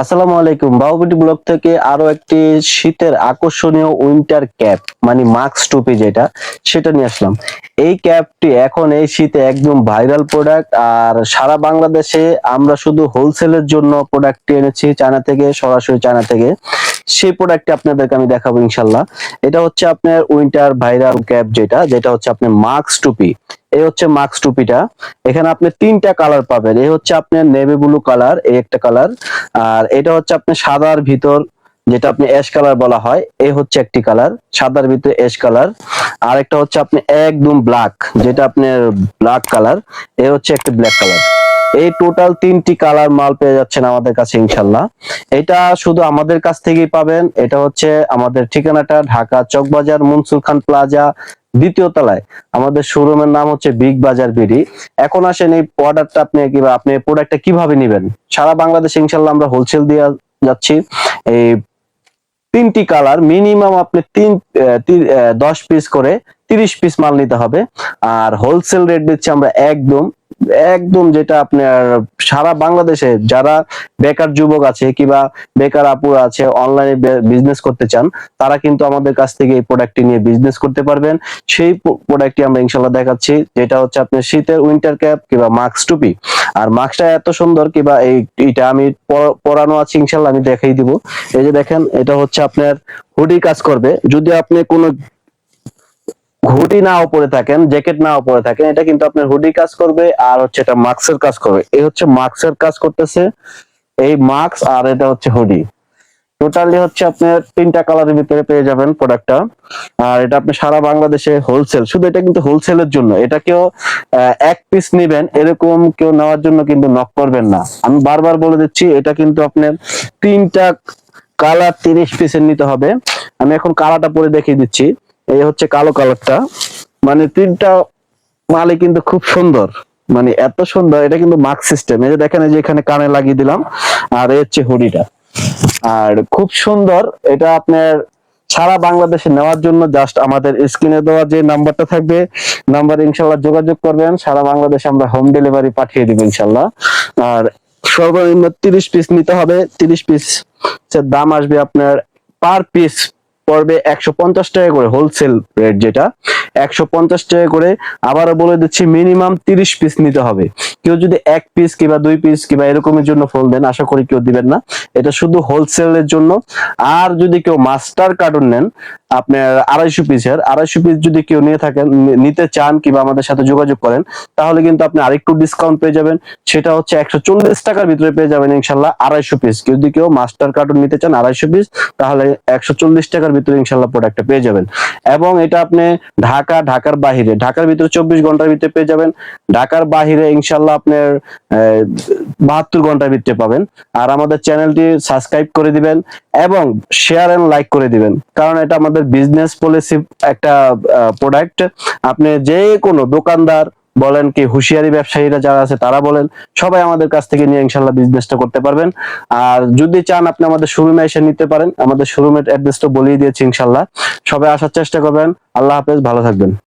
আসসালামু আলাইকুম। বাহুবটি ব্লক থেকে আরও একটি শীতের আকর্ষণীয় উইন্টার ক্যাপ মানে মাস্ক টুপি যেটা, সেটা নিয়ে আসলাম। এই ক্যাপটি এখন এই শীতে একদম ভাইরাল প্রোডাক্ট আর সারা বাংলাদেশে আমরা শুধু হোলসেলের জন্য প্রোডাক্টটি এনেছি চায়না থেকে, সরাসরি চায়না থেকে। সেই প্রোডাক্টটি আপনাদেরকে আমি দেখাবো ইনশাল্লাহ। এটা হচ্ছে আপনার উইন্টার ভাইরাল ক্যাপ যেটা যেটা হচ্ছে আপনার মাস্ক টুপি। এই হচ্ছে মাস্ক টুপিটা। এখানে আপনি তিনটা কালার পাবেন। এই হচ্ছে আপনার নেভি ব্লু কালার এই একটা কালার আর এটা হচ্ছে আপনার সাদার ভিতর, যেটা আপনি অ্যাশ কালার বলা হয়, এই হচ্ছে একটি কালার সাদার ভিতরে অ্যাশ কালার আর একটা হচ্ছে আপনি একদম ব্ল্যাক যেটা আপনার ব্ল্যাক কালার এই হচ্ছে একটি ব্ল্যাক কালার এই টোটাল তিনটি কালার মাল পেয়ে যাচ্ছেন আমাদের কাছে, ইনশাল্লাহ। এটা শুধু আমাদের কাছ থেকেই পাবেন। এটা হচ্ছে আমাদের ঠিকানাটা, ঢাকা চকবাজার মনসুর খান প্লাজা, দ্বিতীয় তলায়। আমাদের শোরুমের নাম হচ্ছে বিগ বাজার বিডি এখন আসেন এই প্রোডাক্টটা আপনি কীভাবে আপনি প্রোডাক্টটা কীভাবে নেবেন? সারা বাংলাদেশে, ইনশাল্লাহ, আমরা হোলসেল দিয়ে যাচ্ছি। এই তিনটি কালার মিনিমাম আপনি তিন দশ পিস করে তিরিশ পিস মাল নিতে হবে। আর হোলসেল রেট দিচ্ছি আমরা একদম একদম যেটা আপনার সারা বাংলাদেশে যারা বেকার যুবক আছে কিংবা বেকার আপুরা আছে অনলাইনে বিজনেস করতে চান, তারা কিন্তু আমাদের কাছ থেকে এই প্রোডাক্টটি নিয়ে বিজনেস করতে পারবেন। সেই প্রোডাক্টটি আমরা ইনশাল্লাহ দেখাচ্ছি, যেটা হচ্ছে আপনার শীতের উইন্টার ক্যাপ কিংবা মাস্ক টুপি। আর মাস্কটা এত সুন্দর কিংবা এই এটা আমি পরানো আছে ইনশাল্লাহ, আমি দেখাই দিব। এই যে দেখেন, এটা হচ্ছে আপনার হুডি কাজ করবে। যদি আপনি কোনো হুডি নাও পরে থাকেন, জ্যাকেট নাও পরে থাকেন, এটা কিন্তু আপনার হুডি কাজ করবে আর হচ্ছে এটা মাস্কের কাজ করবে। এই হচ্ছে মাস্কের কাজ করতেছে, এই মাস্ক আর এটা হচ্ছে হুডি। টোটালি হচ্ছে আপনার তিনটা কালারের ভিতরে পেয়ে যাবেন প্রোডাক্টটা আর এটা আপনি সারা বাংলাদেশে হোলসেল শুধু এটা কিন্তু হোলসেলের জন্য। এটা কেউ এক পিস নিবেন, এরকম কেউ নেওয়ার জন্য কিন্তু নক করবেন না। আমি বারবার বলে দিচ্ছি, এটা কিন্তু আপনার তিনটা কালার তিরিশ পিসের নিতে হবে। আমি এখন কালারটা পরে দেখিয়ে দিচ্ছি। এই হচ্ছে কালো কালারটা। মানে তিনটা মালে কিন্তু খুব সুন্দর। মানে এত সুন্দর, এটা কিন্তু মার্ক সিস্টেম এই যে দেখেন যে এখানে কানে লাগিয়ে দিলাম। আর এই হচ্ছে হুডিটা। আর খুব সুন্দর, এটা আপনার সারা বাংলাদেশে নেওয়ার জন্য জাস্ট আমাদের স্ক্রিনে দেওয়া যে নাম্বারটা থাকবে নাম্বার ইনশাল্লাহ যোগাযোগ করবেন। সারা বাংলাদেশে আমরা হোম ডেলিভারি পাঠিয়ে দিব ইনশাল্লাহ। আর সর্বনিম্ন তিরিশ পিস নিতে হবে। তিরিশ পিস দাম আসবে আপনার পার পিস পড়বে একশো পঞ্চাশ টাকা করে হোলসেল রেট যেটা। একশো পঞ্চাশ টাকা করে আবারও বলে দিচ্ছি মিনিমাম তিরিশ পিস নিতে হবে। কেউ যদি এক পিস কিংবা দুই পিস কিংবা এরকমের জন্য ফোন দেন, আশা করি কেউ দিবেন না। এটা শুধু হোলসেলের জন্য। আর যদি কেউ মাস্টার কার্টুন নেন, আপনার আড়াইশো পিসের আড়াইশো পিস যদি কেউ নিয়ে থাকেন নিতে চান কিংবা আমাদের সাথে যোগাযোগ করেন, তাহলে কিন্তু আপনি আরেকটু ডিসকাউন্ট পেয়ে যাবেন। সেটা হচ্ছে একশো চল্লিশ টাকার ভিতরে পেয়ে যাবেন ইনশাল্লাহ আড়াইশো পিস কেউ যদি কেউ মাস্টার কার্টুন নিতে চান আড়াইশো পিস তাহলে একশো চল্লিশ টাকার ভিতরে ইনশাল্লাহ প্রোডাক্টটা পেয়ে যাবেন। এবং এটা আপনি ঢাকা, ঢাকার বাহিরে, ঢাকার ভিতরে চব্বিশ ঘণ্টার ভিতরে পেয়ে যাবেন। ঢাকার বাহিরে ইনশাল্লাহ আপনার বাহাত্তর ঘণ্টার ভিতরে পাবেন। আর আমাদের চ্যানেলটি সাবস্ক্রাইব করে দিবেন এবং শেয়ার এন্ড লাইক করে দিবেন। কারণ এটা আমাদের বিজনেস পলিসি একটা প্রোডাক্ট আপনি যে কোনো দোকানদার বলেন কি, হুঁশিয়ারি ব্যবসায়ীরা যারা আছে তারা বলেন, সবাই আমাদের কাছ থেকে নিয়ে ইনশাল্লাহ বিজনেসটা করতে পারবেন। আর যদি চান আপনি আমাদের শোরুমে এসে নিতে পারেন, আমাদের শোরুমের অ্যাড্রেসটা বলিয়ে দিয়েছি ইনশাল্লাহ সবাই আসার চেষ্টা করবেন। আল্লাহ হাফেজ, ভালো থাকবেন।